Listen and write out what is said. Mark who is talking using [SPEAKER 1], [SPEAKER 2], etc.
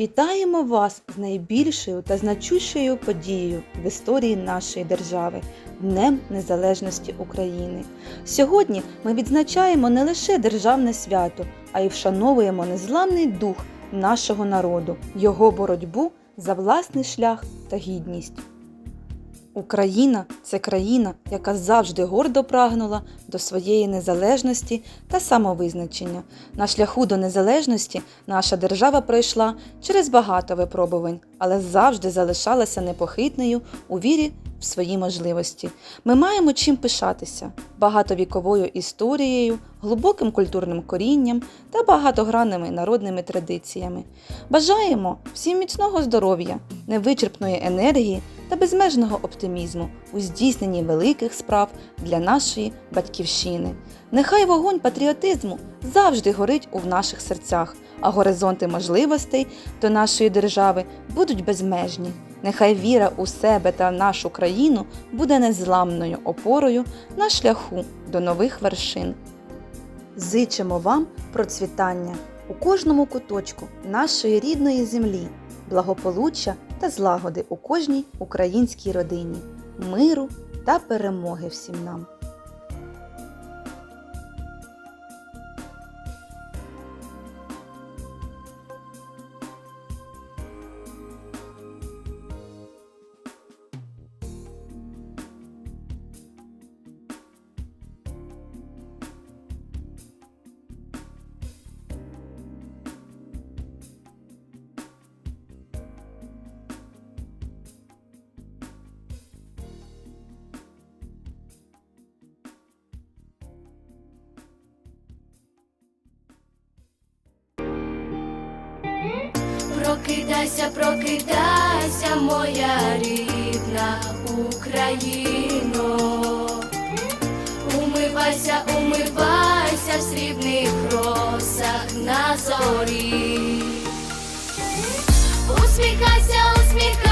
[SPEAKER 1] Вітаємо вас з найбільшою та значущою подією в історії нашої держави Днем Незалежності України. Сьогодні ми відзначаємо не лише державне свято, а й вшановуємо незламний дух нашого народу, його боротьбу за власний шлях та гідність. Україна це країна, яка завжди гордо прагнула до своєї незалежності та самовизначення. На шляху до незалежності наша держава пройшла через багато випробувань, але завжди залишалася непохитною у вірі в свої можливості. Ми маємо чим пишатися багатовіковою історією, глибоким культурним корінням та багатогранними народними традиціями. Бажаємо всім міцного здоров'я, невичерпної енергії та безмежного оптимізму у здійсненні великих справ для нашої батьківщини. Нехай вогонь патріотизму завжди горить у наших серцях, а горизонти можливостей до нашої держави будуть безмежні. Нехай віра у себе та нашу країну буде незламною опорою на шляху до нових вершин. Зичимо вам процвітання у кожному куточку нашої рідної землі, благополуччя та злагоди у кожній українській родині, миру та перемоги всім нам.
[SPEAKER 2] Прокидайся, прокидайся, моя рідна Україно, умивайся, умивайся в срібних росах на зорі, усміхайся, усміхайся.